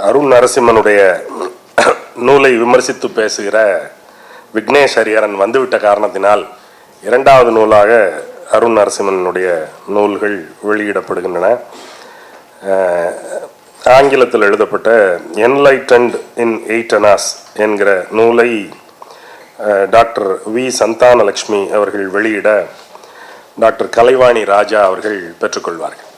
அருண் நரசிம்மனுடைய நூலை விமர்சித்து பேசுகிற விக்னேஷ் ஹரிஹரன் வந்துவிட்ட காரணத்தினால் இரண்டாவது நூலாக அருண் நரசிம்மனுடைய நூல்கள் வெளியிடப்படுகின்றன. ஆங்கிலத்தில் எழுதப்பட்ட என்லைட்டன்ட் இன் எயிட்டனாஸ் என்கிற நூலை டாக்டர் வி சந்தானலக்ஷ்மி அவர்கள் வெளியிட டாக்டர் கலைவாணி ராஜா அவர்கள் பெற்றுக்கொள்வார்கள்.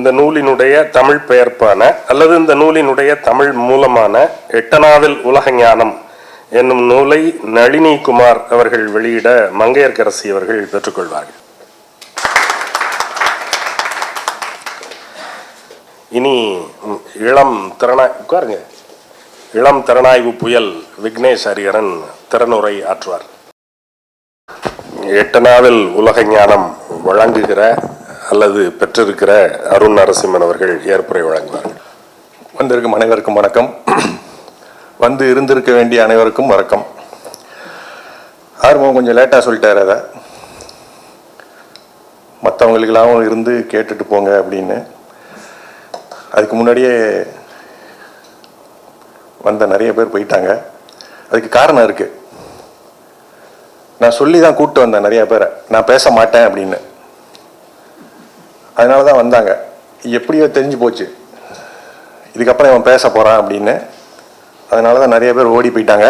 இந்த நூலினுடைய தமிழ் பெயர்ப்பான அல்லது இந்த நூலினுடைய தமிழ் மூலமான எட்டனாவில் உலக ஞானம் என்னும் நூலை நளினி குமார் அவர்கள் வெளியிட மங்கையர்கரசி அவர்கள் பெற்றுக்கொள்வார்கள். இனி இளம் திறனாய் உட்காருங்க. இளம் திறனாய்வு புயல் விக்னேஷ் ஹரிகரன் திறனுரை ஆற்றுவார். எட்டனாவில் உலக ஞானம் வழங்குகிற அல்லது பெற்றிருக்கிற அருண் நரசிம்மன் அவர்கள் ஏற்புரை வழங்குவார்கள். வந்திருக்கும் அனைவருக்கும் வணக்கம். வந்து இருந்திருக்க வேண்டிய அனைவருக்கும் வணக்கம். ஆர்வம் கொஞ்சம் லேட்டாக சொல்லிட்டார் அதை. மற்றவங்களுக்கெல்லாம் இருந்து கேட்டுட்டு போங்க அப்படின்னு. அதுக்கு முன்னாடியே வந்த நிறைய பேர் போயிட்டாங்க. அதுக்கு காரணம் இருக்குது நான் சொல்லி தான் கூப்பிட்டு வந்தேன் நிறைய பேரை. நான் பேச மாட்டேன் அப்படின்னு. அதனால தான் வந்தாங்க. எப்படியோ தெரிஞ்சு போச்சு. இதுக்கப்புறம் இவன் பேச போகிறான் அப்படின்னு. அதனால தான் நிறைய பேர் ஓடி போயிட்டாங்க.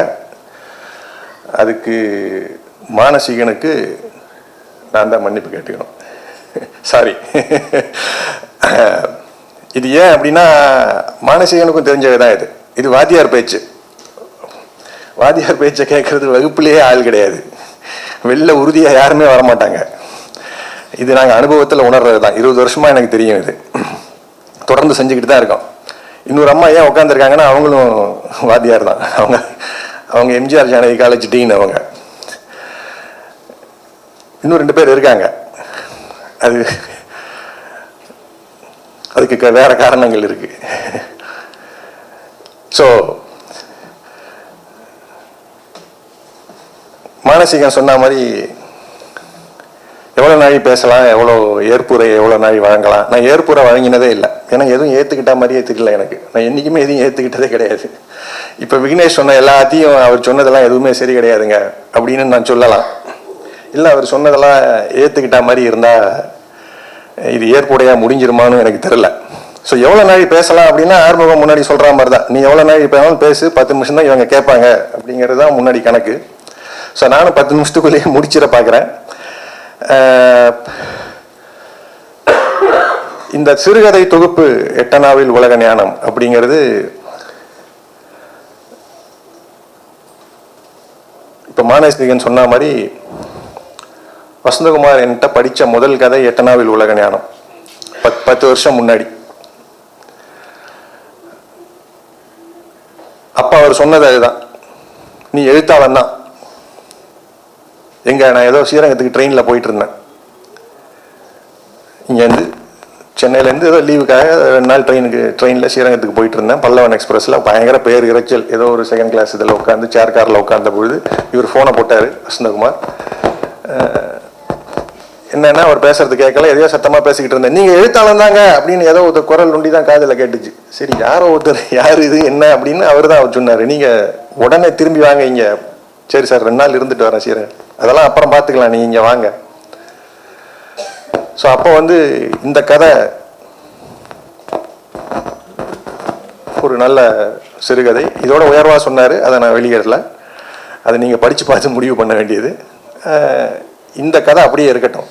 அதுக்கு மானசீகனுக்கு நான் தான் மன்னிப்பு கேட்டுக்கணும். சாரி இது ஏன் அப்படின்னா மானசீகனுக்கும் தெரிஞ்சது தான் இது. இது வாத்தியார் பேச்சு. வாத்தியார் பேச்சை கேட்கறது வகுப்புலேயே ஆள் கிடையாது. வெளில உறுதியாக யாருமே வரமாட்டாங்க. இது நாங்கள் அனுபவத்தில் உணர்றது தான் இருபது வருஷமாக எனக்கு தெரியும் இது. தொடர்ந்து செஞ்சுக்கிட்டு தான் இருக்கோம். இன்னொரு அம்மா ஏன் உட்காந்துருக்காங்கன்னா அவங்களும் வாத்தியார் தான் அவங்க அவங்க எம்ஜிஆர் ஜானகி காலேஜ் டீன் அவங்க. இன்னும் ரெண்டு பேர் இருக்காங்க. அது அதுக்கு க- வேற காரணங்கள் இருக்கு. ஸோ மானசீகம் சொன்ன மாதிரி பேசலாம் எவ்வளோ ஏற்புரை எவ்வளோ நாய் வழங்கலாம். நான் ஏற்புரை வழங்கினதே இல்லை. ஏன்னா எதுவும் ஏற்றுக்கிட்ட மாதிரியே தெரியல எனக்கு. நான் என்றைக்குமே எதுவும் ஏற்றுக்கிட்டதே கிடையாது. இப்போ விக்னேஷ் சொன்ன எல்லாத்தையும் அவர் சொன்னதெல்லாம் எதுவுமே சரி கிடையாதுங்க. அப்படின்னு நான் சொல்லலாம். இல்லை அவர் சொன்னதெல்லாம் ஏற்றுக்கிட்ட மாதிரி இருந்தால் இது ஏற்புடையாக முடிஞ்சிருமான்னு எனக்கு தெரில ஸோ எவ்வளோ நாழி பேசலாம் அப்படின்னா ஆறுமுகம் முன்னாடி சொல்கிற மாதிரி தான். நீ எவ்வளோ நாழி பேசாலும் பேசு பத்து நிமிஷம் தான் இவங்க கேட்பாங்க அப்படிங்கிறது தான் முன்னாடி கணக்கு. ஸோ நானும் பத்து நிமிஷத்துக்குள்ளேயே முடிச்சிட பார்க்குறேன் இந்த சிறுகதை தொகுப்பு எட்டனாவில் உலக ஞானம் அப்படிங்கிறது இப்போ மானசீகன் சொன்ன மாதிரி வசந்தகுமார் என்கிட்ட படித்த முதல் கதை எட்டனாவில் உலக ஞானம். பத் பத்து வருஷம் முன்னாடி. அப்போ அவர் சொன்னது அதுதான். நீ எழுத்தாளன் தான். எங்கே நான் ஏதோ ஸ்ரீரங்கத்துக்கு ட்ரெயினில் போயிட்டு இருந்தேன் இங்கேருந்து சென்னையிலேருந்து ஏதோ லீவுக்காக ரெண்டு நாள் ட்ரெயினுக்கு ட்ரெயினில் ஸ்ரீரங்கத்துக்கு போயிட்டு இருந்தேன் பல்லவன் எக்ஸ்பிரஸில் பயங்கர பேர் இறைச்சல். ஏதோ ஒரு செகண்ட் கிளாஸ் இதில் உட்காந்து சேர் காரில் உட்காந்த பொழுது இவர் ஃபோனை போட்டார் வசந்தகுமார் என்னென்னா அவர் பேசுறது கேட்கல எதையோ சத்தமாக பேசிக்கிட்டு இருந்தேன். நீங்கள் எழுத்தாளன் தாங்க அப்படின்னு ஏதோ ஒரு குரல் நொண்டி தான் காதில் கேட்டுச்சு. சரி யாரோ ஒருத்தர் யார் இது என்ன அப்படின்னு அவர் தான் அவர் சொன்னார். நீங்கள் உடனே திரும்பி வாங்க இங்கே. சரி சார் ரெண்டு நாள் இருந்துட்டு வரேன் சரி அதெல்லாம் அப்புறம் பார்த்துக்கலாம் நீங்கள் இங்கே வாங்க. ஸோ அப்போ வந்து இந்த கதை ஒரு நல்ல சிறுகதை. இதோட உயர்வாக சொன்னார் அதை நான் வெளியிடல. அதை நீங்கள் படித்து பார்த்து முடிவு பண்ண வேண்டியது. இந்த கதை அப்படியே இருக்கட்டும்.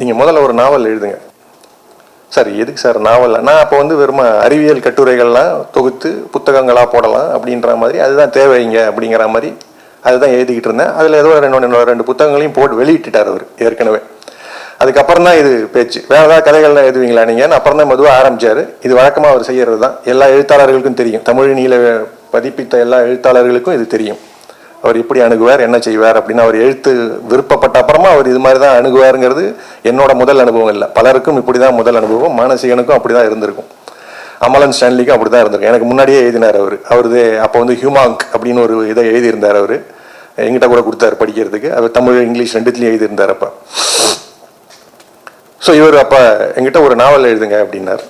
நீங்கள் முதல்ல ஒரு நாவல் எழுதுங்க. சார் எதுக்கு சார் நாவல்? நான் அப்போ வந்து வெறும் அறிவியல் கட்டுரைகள்லாம் தொகுத்து புத்தகங்களாக போடலாம் அப்படின்ற மாதிரி அதுதான் தேவைங்க அப்படிங்கிற மாதிரி அதுதான் எழுதிக்கிட்டு இருந்தேன். அதில் ஏதோ ரெண்டு ரெண்டு ரெண்டு புத்தகங்களையும் போட்டு வெளியிட்டுட்டார் அவர் ஏற்கனவே. அதுக்கப்புறம் தான் இது பேச்சு. வேற ஏதாவது கதைகள்லாம் எழுதுவீங்களா நீங்கள் அப்புறம் தான் மதுவாக ஆரம்பிச்சார். இது வழக்கமாக அவர் செய்கிறது தான். எல்லா எழுத்தாளர்களுக்கும் தெரியும். தமிழ் நீல பதிப்பித்த எல்லா எழுத்தாளர்களுக்கும் இது தெரியும். அவர் எப்படி அணுகுவார் என்ன செய்வார் அப்படின்னு அவர் எழுத்து விருப்பப்பட்ட அப்புறமா அவர் இது மாதிரி தான் அணுகுவாருங்கிறது என்னோட முதல் அனுபவம் இல்லை. பலருக்கும் இப்படி தான் முதல் அனுபவம் மானசீகனுக்கும் அப்படி தான் இருந்திருக்கும். அமலன் ஸ்டான்லிக்கும் அப்படி தான் இருந்திருக்கு எனக்கு முன்னாடியே எழுதினார் அவர். அவரது அப்போ வந்து ஹியூமாங்க் அப்படின்னு ஒரு இதை எழுதியிருந்தார் அவர். எங்கிட்ட கூட கொடுத்தாரு படிக்கிறதுக்கு. அவர் தமிழ் இங்கிலீஷ் ரெண்டுத்துலையும் எழுதியிருந்தார் அப்போ. ஸோ இவர் அப்போ என்கிட்ட ஒரு நாவல் எழுதுங்க அப்படின்னார்.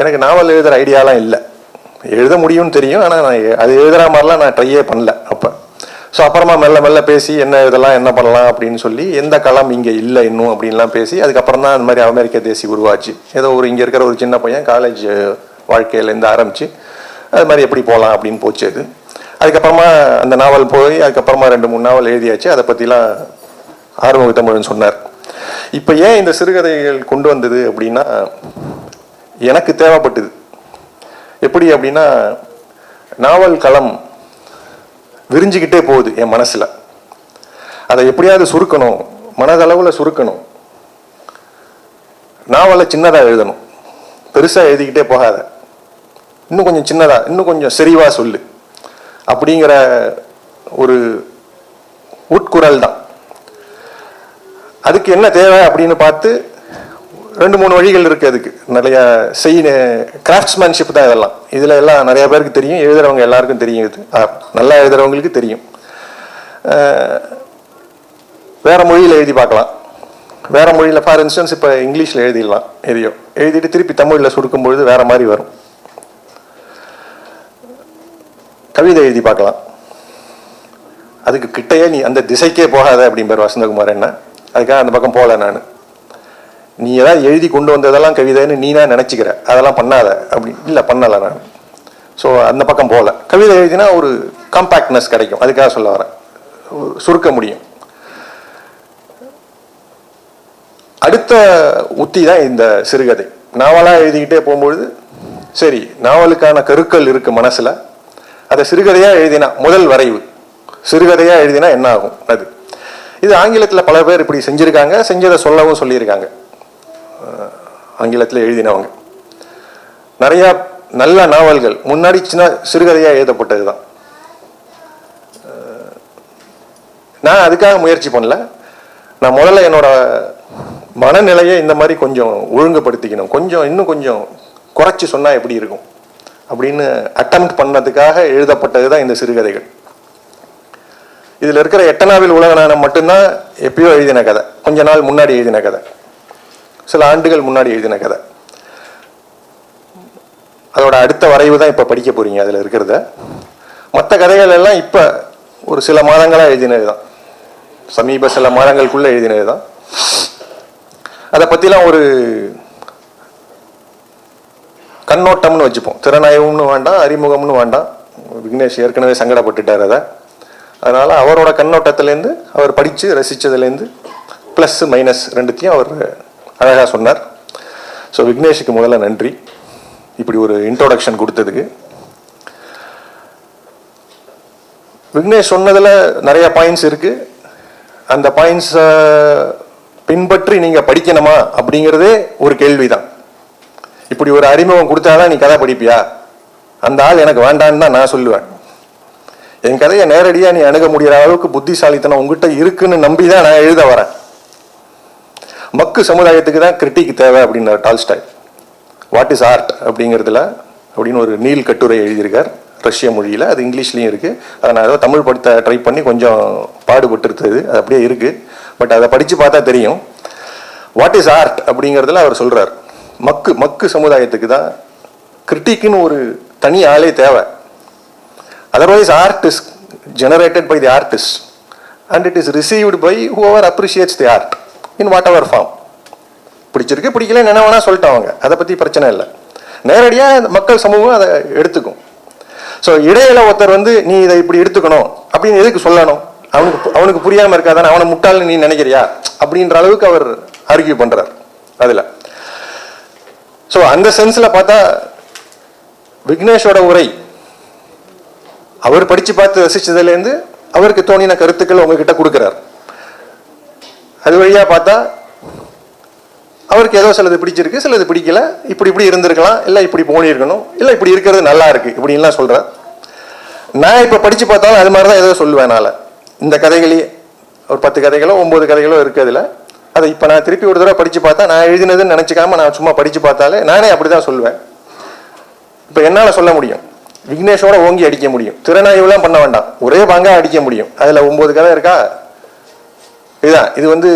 எனக்கு நாவல் எழுதுகிற ஐடியாலாம் இல்லை. எழுத முடியும்னு தெரியும். ஆனால் நான் அது எழுதுகிற மாதிரிலாம் நான் ட்ரையே பண்ணல அப்போ. ஸோ அப்புறமா மெல்ல மெல்ல பேசி என்ன இதெல்லாம் என்ன பண்ணலாம் அப்படின்னு சொல்லி எந்த களம் இங்கே இல்லை இன்னும் அப்படின்லாம் பேசி அதுக்கப்புறம் தான் அந்த மாதிரி அமெரிக்க தேசி உருவாச்சு ஏதோ ஒரு இங்கே இருக்கிற ஒரு சின்ன பையன் காலேஜ் வாழ்க்கையிலேருந்து ஆரம்பித்து அது மாதிரி எப்படி போகலாம் அப்படின்னு போச்சு அது. அதுக்கப்புறமா அந்த நாவல் போய் அதுக்கப்புறமா ரெண்டு மூணு நாவல் எழுதியாச்சு. அதை பற்றிலாம் ஆறுமுக தமிழன் சொன்னார். இப்போ ஏன் இந்த சிறுகதைகள் கொண்டு வந்தது அப்படின்னா எனக்கு தேவைப்பட்டது. எப்படி அப்படின்னா நாவல் களம் விரிஞ்சிக்கிட்டே போகுது என் மனசில். அதை எப்படியாவது சுருக்கணும் மனதளவில் சுருக்கணும். நாவலை சின்னதாக எழுதணும். பெருசாக எழுதிக்கிட்டே போகாத. இன்னும் கொஞ்சம் சின்னதாக இன்னும் கொஞ்சம் செறிவாக சொல்லு. அப்படிங்கிற ஒரு உட்குரல் தான். அதுக்கு என்ன தேவை அப்படின்னு பார்த்து ரெண்டு மூணு வழிகள் இருக்குது அதுக்கு. நிறைய செய் கிராஃப்ட்ஸ்மேன்ஷிப் தான் இதெல்லாம். இதில் எல்லாம் நிறையா பேருக்கு தெரியும் எழுதுகிறவங்க எல்லாருக்கும் தெரியும் இது. நல்லா எழுதுறவங்களுக்கு தெரியும். வேறு மொழியில் எழுதி பார்க்கலாம். வேறு மொழியில் ஃபார் இன்ஸ்டன்ஸ் இப்போ இங்கிலீஷில் எழுதிடலாம். எதையோ. எழுதிட்டு திருப்பி தமிழில் சுடுக்கும்பொழுது வேறு வேற மாதிரி வரும். கவிதை எழுதி பார்க்கலாம். அதுக்கு கிட்டையே நீ அந்த திசைக்கே போகாத அப்படிம்பார் வசந்தகுமார் என்ன? அதுக்காக அந்த பக்கம் போகல நான். நீ ஏதாவது எழுதி கொண்டு வந்ததெல்லாம் கவிதைன்னு நீனா நினச்சிக்கிற. அதெல்லாம் பண்ணாத அப்படி. இல்லை பண்ணலை நான். ஸோ அந்த பக்கம் போகல. கவிதை எழுதினா ஒரு காம்பாக்ட்னஸ் கிடைக்கும். அதுக்காக சொல்ல வரேன். சுருக்க முடியும். அடுத்த உத்தி தான் இந்த சிறுகதை. நாவலாக எழுதிக்கிட்டே போகும்பொழுது சரி நாவலுக்கான கருக்கள் இருக்குது மனசில். அதை சிறுகதையாக எழுதினா முதல் வரைவு. சிறுகதையாக எழுதினா என்ன ஆகும்? அது. இது ஆங்கிலத்தில் பல பேர் இப்படி செஞ்சுருக்காங்க செஞ்சதை சொல்லவும் சொல்லியிருக்காங்க. ஆங்கிலத்தில் எழுதினவங்க. நிறையா நல்ல நாவல்கள். முன்னாடி சின்ன சிறுகதையாக எழுதப்பட்டது தான் நான் அதுக்காக முயற்சி பண்ணல. நான் முதல்ல என்னோட மனநிலையை இந்த மாதிரி கொஞ்சம் ஒழுங்குபடுத்திக்கணும். கொஞ்சம் இன்னும் கொஞ்சம் குறைச்சி சொன்னால் எப்படி இருக்கும்? அப்படின்னு அட்டம் பண்ணதுக்காக எழுதப்பட்டது தான் இந்த சிறுகதைகள். இதில் இருக்கிற எட்டனாவில் உலகநானம் மட்டும்தான் எப்பயோ எழுதின கதை. கொஞ்ச நாள் முன்னாடி எழுதின கதை. சில ஆண்டுகள் முன்னாடி எழுதின கதை. அதோட அடுத்த வரைவு தான் இப்போ படிக்க போறீங்க அதில் இருக்கிறத. மற்ற கதைகள் எல்லாம் இப்போ ஒரு சில மாதங்களாக எழுதினது தான் சமீப சில மாதங்களுக்குள்ளே எழுதினது தான் அதை பற்றிலாம் ஒரு கண்ணோட்டம்னு வச்சுப்போம். திறனாய்வும்னு வேண்டாம் அறிமுகம்னு வேண்டாம் விக்னேஷ் ஏற்கனவே சங்கடப்பட்டுட்டார் அதை. அதனால் அவரோட கண்ணோட்டத்திலேருந்து அவர் படித்து ரசித்ததுலேருந்து ப்ளஸ் மைனஸ் ரெண்டுத்தையும் அவர் அழகாக சொன்னார். ஸோ விக்னேஷுக்கு முதல்ல நன்றி. இப்படி ஒரு இன்ட்ரோடக்ஷன் கொடுத்ததுக்கு. விக்னேஷ் சொன்னதில் நிறைய பாயிண்ட்ஸ் இருக்குது அந்த பாயிண்ட்ஸை பின்பற்றி நீங்கள் படிக்கணுமா அப்படிங்கிறதே ஒரு கேள்வி தான் இப்படி ஒரு அறிமுகம் கொடுத்தாதான் நீ கதை படிப்பியா? அந்த ஆள் எனக்கு வேண்டான்னு தான் நான் சொல்லுவேன். என் கதையை நேரடியாக நீ அணுக முடிகிற அளவுக்கு புத்திசாலித்தனம் உங்ககிட்ட இருக்குன்னு நம்பி தான் நான் எழுத வரேன். மக்கு சமுதாயத்துக்கு தான் கிரிட்டிக் தேவை அப்படின்னார் டால்ஸ்டாய். வாட் இஸ் ஆர்ட் அப்படிங்கிறதுல அப்படின்னு ஒரு நீல் கட்டுரை எழுதியிருக்கார். ரஷ்ய மொழியில் அது இங்கிலீஷ்லேயும் இருக்குது அதை நான் ஏதோ தமிழ் படுத்த ட்ரை பண்ணி கொஞ்சம் பாடுபட்டுருத்தது அது அப்படியே இருக்குது பட் அதை படித்து பார்த்தா தெரியும். வாட் இஸ் ஆர்ட் அப்படிங்கிறதுல அவர் சொல்கிறார் மக்கு மக்கு சமுதாயத்துக்கு தான் கிரிட்டிக்குன்னு ஒரு தனி ஆளே தேவை. Otherwise art is generated by the artist and it is received by whoever appreciates the art in whatever form பிடிச்சிருக்கு பிடிக்கல என்ன வேணா சொல்லிட்டாங்க அதை பற்றி பிரச்சனை இல்லை. நேரடியாக மக்கள் சமூகம் அதை எடுத்துக்கும். ஸோ இடையில ஒருத்தர் வந்து நீ இதை இப்படி எடுத்துக்கணும் அப்படின்னு எதுக்கு சொல்லணும்? அவனுக்கு பு- அவனுக்கு புரியாமல் இருக்காதானே அவனை முட்டாள்னு நீ நினைக்கிறியா? அப்படின்ற அளவுக்கு அவர் ஆர்கியூ பண்ணுறார் அதில். ஸோ அந்த சென்ஸில் பார்த்தா விக்னேஷோட உரை அவர் படித்து பார்த்து ரசிச்சதுலேருந்து அவருக்கு தோணின கருத்துக்கள் உங்ககிட்ட கொடுக்குறார். அது வழியாக பார்த்தா அவருக்கு ஏதோ சிலது பிடிச்சிருக்கு சிலது பிடிக்கல இப்படி இப்படி இருந்திருக்கலாம் இல்லை இப்படி போனிருக்கணும் இல்லை இப்படி இருக்கிறது நல்லா இருக்கு இப்படின்லாம் சொல்கிறேன் நான் இப்போ படித்து பார்த்தாலும் அது மாதிரி தான் ஏதோ சொல்லுவேன் நான். இந்த கதைகளே ஒரு பத்து கதைகளோ ஒம்பது கதைகளோ இருக்குது அதில். அதை இப்போ நான் திருப்பி ஒரு தடவை படித்து பார்த்தா நான் எழுதினதுன்னு நினச்சிக்காம நான் சும்மா படித்து பார்த்தாலே நானே அப்படி தான் சொல்லுவேன். இப்போ என்னால் சொல்ல முடியும்? விக்னேஷோட ஓங்கி அடிக்க முடியும். திறனாய்வுலாம் பண்ண வேண்டாம். ஒரே பங்காக அடிக்க முடியும். அதில் ஒம்பது கதை இருக்கா? இதுதான். இது வந்து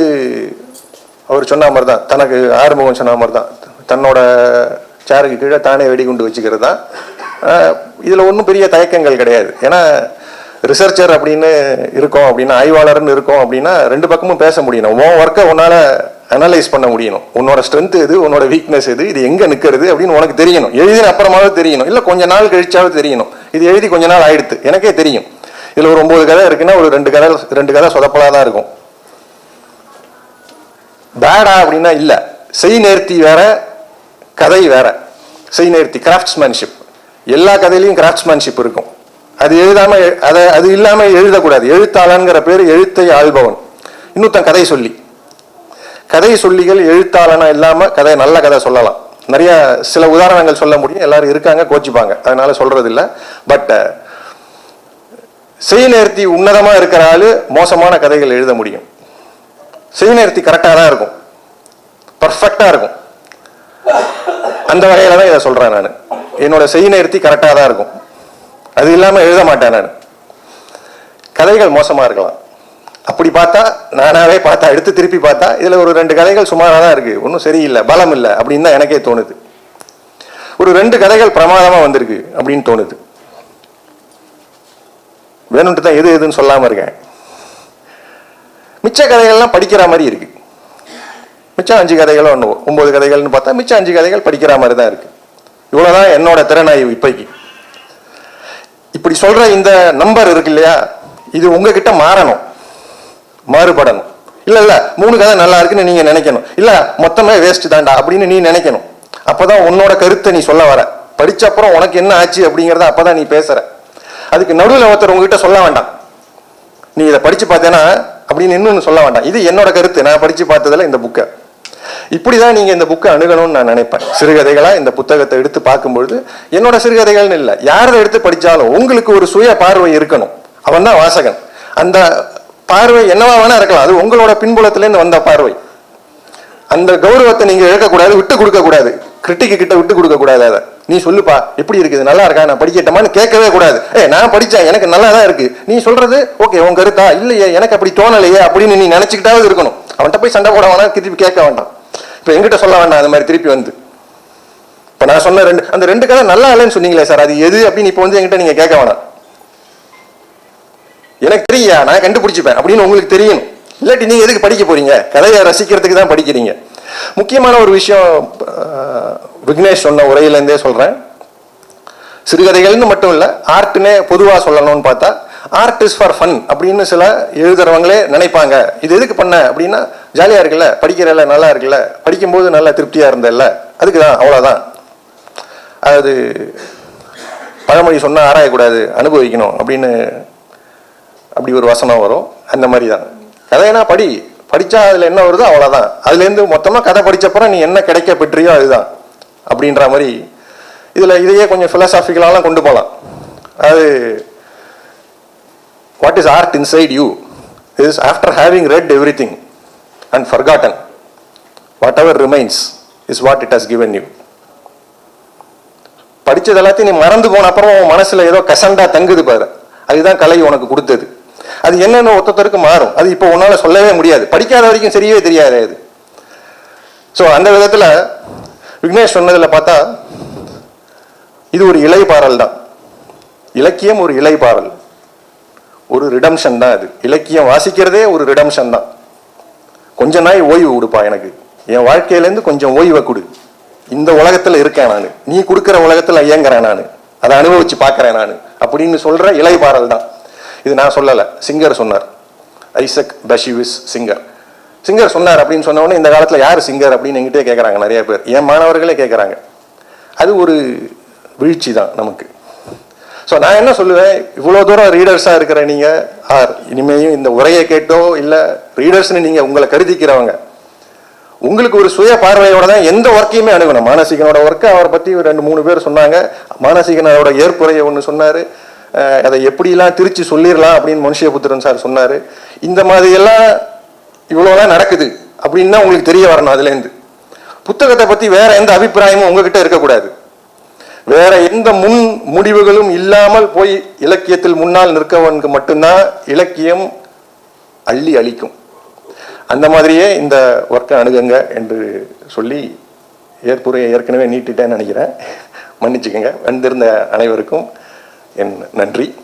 அவர் சொன்ன மாதிரி தான் தனக்கு ஆறுமுகம் சொன்ன மாதிரி தான் தன்னோட சேருக்கு கீழே தானே வெடிகுண்டு வச்சுக்கிறது தான் இதில் ஒன்றும் பெரிய தயக்கங்கள் கிடையாது. ஏன்னா ரிசர்ச்சர் அப்படின்னு இருக்கோம் அப்படின்னா ஆய்வாளர்னு இருக்கோம் அப்படின்னா ரெண்டு பக்கமும் பேச முடியணும். உன் ஒர்க்கை உன்னால் அனலைஸ் பண்ண முடியணும். உன்னோட ஸ்ட்ரென்த் எது உன்னோட வீக்னஸ் எது இது எங்கே நிற்கிறது அப்படின்னு உனக்கு தெரியணும். எழுதின அப்புறமாவது தெரியணும். இல்லை கொஞ்ச நாள் கழிச்சாவது தெரியணும். இது எழுதி கொஞ்ச நாள் ஆயிடுத்து. எனக்கே தெரியும். இதில் ஒரு ஒம்பது கதை இருக்குன்னா ஒரு ரெண்டு கதை ரெண்டு கதை சொதப்பலாக தான் இருக்கும். பேடா அப்படின்னா இல்லை. செய் நேர்த்தி வேற கதை வேற. செய் நேர்த்தி கிராஃப்ட்ஸ்மேன்ஷிப் எல்லா கதையிலையும் கிராஃப்ட்ஸ்மேன்ஷிப் இருக்கும். அது எழுதாம அதை அது இல்லாமல் எழுதக்கூடாது. எழுத்தாளன்கிற பேர் எழுத்தை ஆள்பவன். இன்னொருத்தன் கதை சொல்லி. கதை சொல்லிகள் எழுத்தாளனா இல்லாமல் கதை நல்ல கதை சொல்லலாம். நிறைய சில உதாரணங்கள் சொல்ல முடியும். எல்லாரும் இருக்காங்க கோச்சிப்பாங்க. அதனால சொல்றது இல்லை பட் செய் நேர்த்தி உன்னதமா இருக்கிற ஆள் மோசமான கதைகள் எழுத முடியும். செய்நேர்த்தி கரெக்டாக தான் இருக்கும். பர்ஃபெக்டாக இருக்கும். அந்த வகையில் தான் இதை சொல்கிறேன் நான். என்னோட செய்நேர்த்தி கரெக்டாக தான் இருக்கும். அது இல்லாமல் எழுத மாட்டேன் நான். கதைகள் மோசமாக இருக்கலாம். அப்படி பார்த்தா நானாவே பார்த்தா எடுத்து திருப்பி பார்த்தா இதில் ஒரு ரெண்டு கதைகள் சுமாராக தான் இருக்குது ஒன்றும் சரியில்லை பலம் இல்லை அப்படின்னு தான் எனக்கே தோணுது. ஒரு ரெண்டு கதைகள் பிரமாதமாக வந்திருக்கு அப்படின்னு தோணுது. வேணும்ட்டு தான் எது எதுன்னு சொல்லாமல் இருக்கேன். மிச்ச கதைகள்லாம் படிக்கிற மாதிரி இருக்குது மிச்சம் அஞ்சு கதைகளும் ஒன்று ஒம்பது கதைகள்னு பார்த்தா மிச்சம் அஞ்சு கதைகள் படிக்கிற மாதிரி தான் இருக்குது இவ்வளோதான் என்னோட திறனாய்வு இப்போக்கி இப்படி சொல்ற இந்த நம்பர் இருக்கு இல்லையா? இது உங்ககிட்ட மாறணும். மாறுபடணும். இல்ல இல்ல மூணு கதை நல்லா இருக்குன்னு நீங்க நினைக்கணும். இல்ல மொத்தமே வேஸ்ட் தான்டா அப்படின்னு நீ நினைக்கணும். அப்பதான் உன்னோட கருத்தை நீ சொல்ல வர. படிச்ச அப்புறம் உனக்கு என்ன ஆச்சு அப்படிங்கறத அப்பதான் நீ பேசுற. அதுக்கு நடுவில் ஒருத்தர் உங்ககிட்ட சொல்ல வேண்டாம். நீ இதை படிச்சு பார்த்தேன்னா அப்படின்னு இன்னொன்னு சொல்ல வேண்டாம். இது என்னோட கருத்து. நான் படிச்சு பார்த்ததுல இந்த புக்கை இப்படிதான் நீங்க இந்த புக்கை அணுகணும்னு நான் நினைப்பேன். சிறுகதைகளா இந்த புத்தகத்தை எடுத்து பார்க்கும்பொழுது என்னோட சிறுகதைகள்னு இல்லை யாரை எடுத்து படித்தாலும் உங்களுக்கு ஒரு சுய பார்வை இருக்கணும். அவன் தான் வாசகன். அந்த பார்வை என்னவா வேணா இருக்கலாம். அது உங்களோட பின்புலத்திலேருந்து வந்த பார்வை. அந்த கௌரவத்தை நீங்க இழக்கக்கூடாது விட்டு கொடுக்க கூடாது கிரிட்டிக்கு கிட்ட விட்டு கொடுக்க கூடாது அதை. நீ சொல்லுப்பா எப்படி இருக்குது? நல்லா இருக்கா? நான் படிக்கட்டமான்னு கேட்கவே கூடாது. ஏ நான் படித்தேன் எனக்கு நல்லா தான் இருக்கு. நீ சொல்றது ஓகே உன் கருத்தா? இல்லையே எனக்கு அப்படி தோணலையே அப்படின்னு நீ நினைச்சுக்கிட்டாவது இருக்கணும். அவன்கிட்ட போய் சண்டை போட வேணாம் திருப்பி கேட்க வேண்டாம். இப்போ எங்கிட்ட சொல்ல வேண்டாம் அது மாதிரி திருப்பி வந்து. இப்போ நான் சொன்ன ரெண்டு அந்த ரெண்டு கதை நல்லா இல்லைன்னு சொன்னீங்களே சார் அது எது அப்படின்னு இப்போ வந்து என்கிட்ட நீங்கள் கேட்க வேணாம். எனக்கு தெரியா நான் கண்டுபிடிச்சிப்பேன் அப்படின்னு உங்களுக்கு தெரியணும். இல்லாட்டி நீங்கள் எதுக்கு படிக்க போறீங்க? கதையை ரசிக்கிறதுக்கு தான் படிக்கிறீங்க. முக்கியமான ஒரு விஷயம் விக்னேஷ் சொன்ன உரையிலேருந்தே சொல்கிறேன் சிறுகதைகள்னு மட்டும் இல்லை ஆர்ட்னே பொதுவாக சொல்லணும்னு பார்த்தா ஆர்ட் இஸ் ஃபார் ஃபன் அப்படின்னு சில எழுதுறவங்களே நினைப்பாங்க. இது எதுக்கு பண்ண அப்படின்னா ஜாலியாக இருக்குல்ல? படிக்கிறல நல்லா இருக்குல்ல? படிக்கும்போது நல்லா திருப்தியாக இருந்தல்ல? அதுக்கு தான் அவ்வளோதான் அது பழமொழி சொன்னால் ஆராயக்கூடாது அனுபவிக்கணும் அப்படின்னு அப்படி ஒரு வசனம் வரும். அந்த மாதிரி தான் கதைனா படி. படித்தா அதில் என்ன வருதோ அவ்வளோதான் அதுலேருந்து மொத்தமாக கதை படிச்சப்பறம் நீ என்ன கிடைக்க பெற்றியோ அதுதான். அப்படின்ற மாதிரி இதில் இதையே கொஞ்சம் ஃபிலசாபிக்கலாலாம் கொண்டு போகலாம் அது what is art inside you is after having read everything and forgotten Whatever remains remains is what it given you. படித்தது எல்லாத்தையும் நீ மறந்து போன அப்புறம் உன் மனசில் ஏதோ கசண்டா தங்குது பாரு. அதுதான் கலை உனக்கு கொடுத்தது. அது என்னென்ன ஒருத்தருக்கு மாறும்? அது இப்போ உன்னால் சொல்லவே முடியாது. படிக்காத வரைக்கும் தெரியவே தெரியாது அது. ஸோ அந்த விதத்தில் விக்னேஷ் சொன்னதில் பார்த்தா இது ஒரு இலைப்பாறல் தான். இலக்கியம் ஒரு இலைப்பாறல் ஒரு ரிடம்ஷன் தான் அது. இலக்கியம் வாசிக்கிறதே ஒரு ரிடம்ஷன் தான். கொஞ்ச நாய் ஓய்வு கொடுப்பா எனக்கு. என் வாழ்க்கையிலேருந்து கொஞ்சம் ஓய்வை கொடு. இந்த உலகத்தில் இருக்கேன் நான். நீ கொடுக்குற உலகத்தில் இயங்குறேன் நான். அதை அனுபவிச்சு பார்க்குறேன் நான். அப்படின்னு சொல்ற இலைப்பாறல் தான். இது நான் சொல்லலை. சிங்கர் சொன்னார். Isaac பஷிவிஸ் singer. சிங்கர் சொன்னார் அப்படின்னு சொன்ன இந்த காலத்தில் யார் சிங்கர் அப்படின்னு எங்கிட்டே கேட்குறாங்க நிறைய பேர். என் மாணவர்களே கேட்குறாங்க அது ஒரு வீழ்ச்சி தான் நமக்கு. ஸோ நான் என்ன சொல்லுவேன்? இவ்வளோ தூரம் ரீடர்ஸாக இருக்கிற நீங்கள் ஆர் இனிமேயும் இந்த உரையை கேட்டோ இல்லை ரீடர்ஸ்னு நீங்கள் உங்களை கருதிக்கிறவங்க உங்களுக்கு ஒரு சுய பார்வையோட தான் எந்த ஒர்க்கையுமே அணுகணும். மானசீகனோட ஒர்க்கை அவரை பற்றி ஒரு ரெண்டு மூணு பேர் சொன்னாங்க. மானசீகனோட ஏற்புரையை ஒன்று சொன்னார். அதை எப்படிலாம் திருச்சி சொல்லிடலாம் அப்படின்னு மனுஷபுத்திரன் சார் சொன்னார். இந்த மாதிரியெல்லாம் இவ்வளோலாம் நடக்குது அப்படின்னு தான் உங்களுக்கு தெரிய வரணும் அதுலேருந்து. புத்தகத்தை பற்றி வேற எந்த அபிப்பிராயமும் உங்ககிட்ட இருக்கக்கூடாது. வேற எந்த முன் முடிவுகளும் இல்லாமல் போய் இலக்கியத்தில் முன்னால் நிற்கவனுக்கு மட்டும்தான் இலக்கியம் அள்ளி அளிக்கும். அந்த மாதிரியே இந்த ஒர்க்கை அணுகுங்க என்று சொல்லி ஏற்புரையை ஏற்கனவே நீட்டிட்டேன்னு நினைக்கிறேன். மன்னிச்சுக்கோங்க. வந்திருந்த அனைவருக்கும் என் நன்றி.